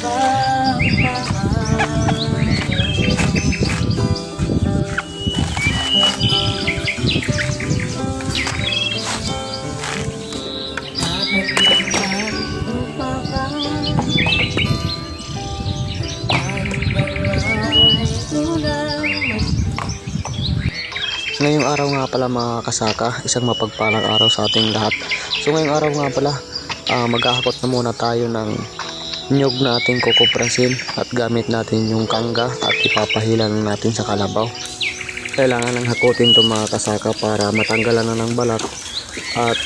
Ngayong araw nga pala mga kasaka, isang mapagpalang araw sa ating lahat. So ngayong araw nga pala, ah, maghahakot na muna tayo ng nyog na ating kukuprasin at gamit natin yung kangga at ipapahilan natin sa kalabaw. Kailangan ng hakutin to mga kasaka para matanggalan na ng balat at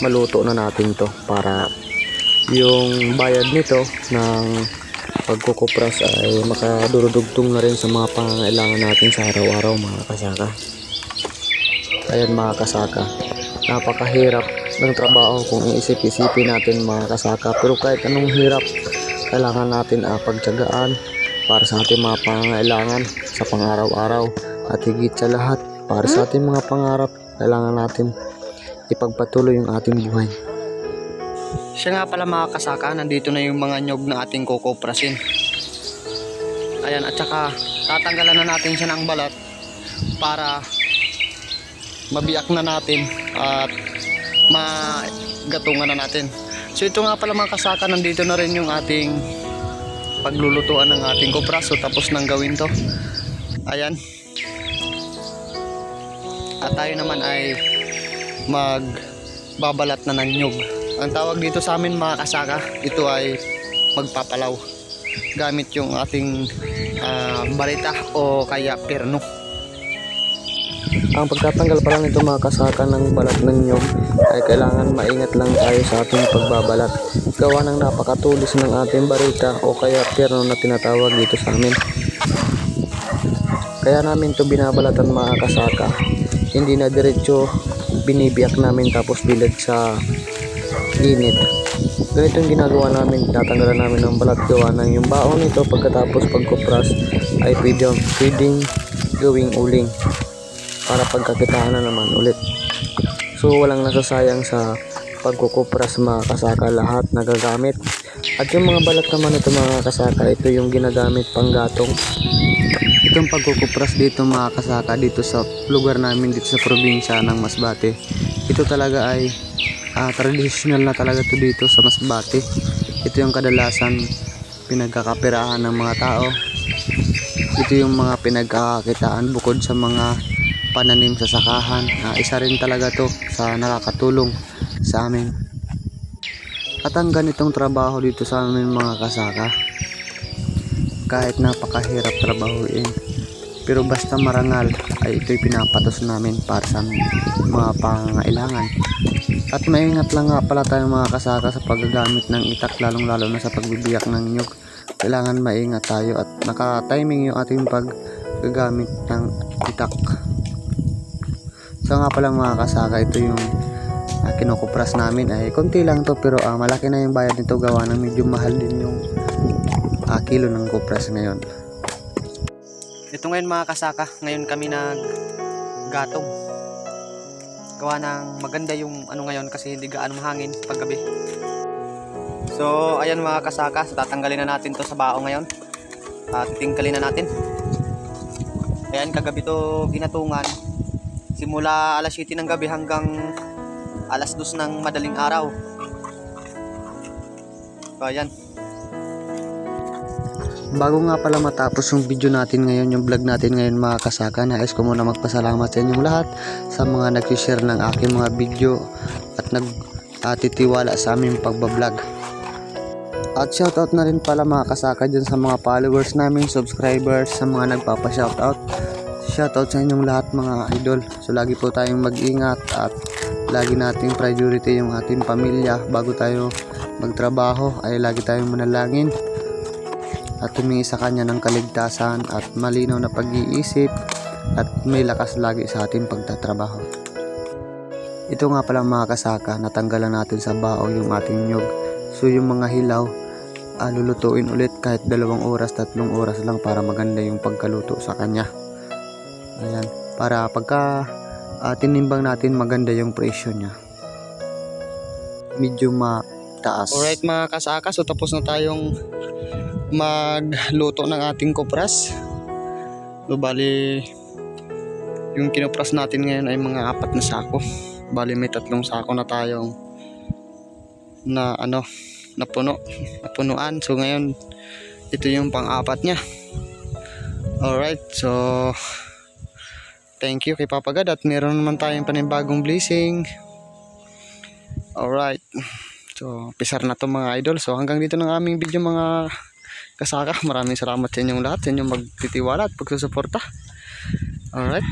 maluto na natin to para yung bayad nito ng pagkukupras ay makadurudugtong na rin sa mga pangangailangan natin sa araw-araw mga kasaka. Ayan mga kasaka, napakahirap ng trabaho kung iisip-isipin natin mga kasaka. Pero kahit anong hirap, kailangan natin uh, pagtyagaan para sa ating mga pangangailangan sa pang-araw-araw. At higit sa lahat, para sa ating mga pangarap, kailangan natin ipagpatuloy yung ating buhay. Siya nga pala mga kasaka, nandito na yung mga nyog na ating kukuprasin. Ayan, at saka tatanggalan na natin siya ng balat para mabiyak na natin at magatungan na natin. So ito nga pala mga kasaka, nandito na rin yung ating paglulutuan ng ating kupraso tapos nang gawin to. Ayan. At tayo naman ay magbabalat na ng nyug. Ang tawag dito sa amin mga kasaka, ito ay magpapalaw gamit yung ating ah, barita o kaya perno. Ang pagtatanggal pa lang nito mga kasaka ng balat ng nyog ay kailangan maingat lang tayo sa ating pagbabalat. Gawa ng napakatulis ng ating barita o kaya perno na tinatawag dito sa amin. Kaya namin to binabalatan mga kasaka. Hindi na diretso binibiyak namin tapos bilad sa init. Ganito yung ginagawa namin, tatanggalan namin ng balat gawa ng yung baon nito pagkatapos pagkupras ay pwedeng, pwedeng gawing uling para pagkakitaan na naman ulit. So walang nasasayang sa pagkukupras mga kasaka lahat nagagamit. At yung mga balat naman ito mga kasaka, ito yung ginagamit pang gatong. Itong pagkukupras dito mga kasaka dito sa lugar namin dito sa probinsya ng Masbate. Ito talaga ay ah, traditional na talaga to dito sa Masbate. Ito yung kadalasan pinagkakapirahan ng mga tao. Ito yung mga pinagkakakitaan bukod sa mga pananim sa sakahan. Ah, isa rin talaga to sa nakakatulong sa amin. At ang ganitong trabaho dito sa amin mga kasaka, kahit napakahirap trabahuin, pero basta marangal ay ito'y pinapatos namin para sa mga pangangailangan. At maingat lang nga pala tayo mga kasaka sa paggagamit ng itak lalong lalo na sa pagbibiyak ng nyug. Kailangan maingat tayo at naka-timing yung ating paggagamit ng itak. So nga pala mga kasaka, ito yung uh, kinukupras namin ay konti lang to pero ah, malaki na yung bayad nito gawa ng medyo mahal din yung ah, kilo ng kupras ngayon. Ito ngayon mga kasaka, ngayon kami nag gatong. Gawa ng maganda yung ano ngayon kasi hindi gaano mahangin paggabi. So ayan mga kasaka, so tatanggalin na natin to sa bao ngayon. At titingkalin na natin. Ayan kagabi to ginatungan. Simula alas 7 ng gabi hanggang alas 2 ng madaling araw. So ayan. Bago nga pala matapos yung video natin ngayon, yung vlog natin ngayon mga kasaka, nais ko muna magpasalamat sa inyong lahat sa mga nag-share ng aking mga video at nag-atitiwala sa aming pagbablog. At shoutout na rin pala mga kasaka dyan sa mga followers namin, subscribers, sa mga nagpapa-shoutout. Shoutout sa inyong lahat mga idol. So lagi po tayong mag-ingat at lagi nating priority yung ating pamilya bago tayo magtrabaho ay lagi tayong manalangin at humingi sa kanya ng kaligtasan at malinaw na pag-iisip at may lakas lagi sa ating pagtatrabaho. Ito nga pala mga kasaka, natanggalan natin sa bao yung ating nyog. So yung mga hilaw, ah, lulutuin ulit kahit dalawang oras, tatlong oras lang para maganda yung pagkaluto sa kanya. Ayan, para pagka ah, tinimbang natin maganda yung presyo niya. Medyo mataas. Alright mga kasaka, so tapos na tayong magluto ng ating kopras. So, bali, yung kinopras natin ngayon ay mga apat na sako. Bali, may tatlong sako na tayong na ano, napuno, napunuan. So, ngayon, ito yung pang-apat niya. Alright, so, thank you kay Papa God at meron naman tayong panibagong blessing. Alright. So, pisar na to mga idol. So, hanggang dito ng aming video mga kasaka. Maraming salamat sa inyong lahat, sa inyong magtitiwala at pagsusuporta. Alright.